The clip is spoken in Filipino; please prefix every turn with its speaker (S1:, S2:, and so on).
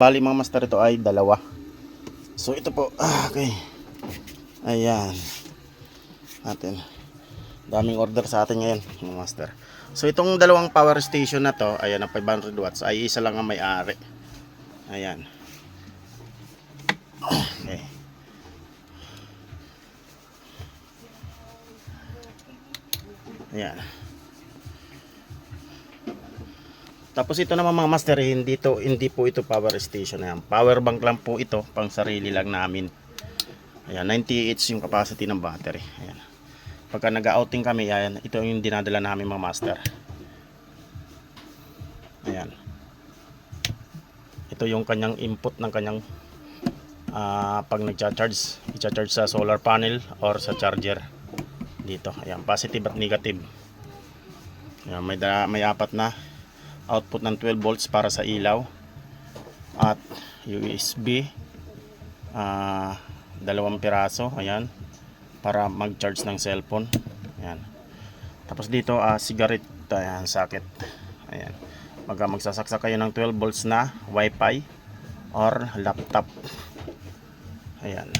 S1: Bali mga master ito ay dalawa. So ito po, ah, okay. Ayan. Atin. Daming order sa atin ngayon, mga master. So itong dalawang power station na to, ayan, ang 500 watts, ay isa lang ang may-ari. Ayan. Okay. Ayan. Tapos ito naman mga master, eh, hindi, to, hindi po ito power station. Ayan. Power bank lang po ito, pang sarili lang namin. Ayan, 98 yung capacity ng battery. Ayan. Pagka nag-outing kami, ayan, ito yung dinadala namin mga master. Ayan. Ito yung kanyang input ng kanyang ah, pag nagcha-charge, i-charge sa solar panel or sa charger. Dito, ayan, positive at negative. Ayan, may, may apat na output ng 12 volts para sa ilaw at USB ah dalawang piraso ayan para mag-charge ng cellphone. Ayan. Tapos dito ah cigarette ayan socket. Ayan. Magka magsasaksak kayo ng 12 volts na wifi or laptop. Ayan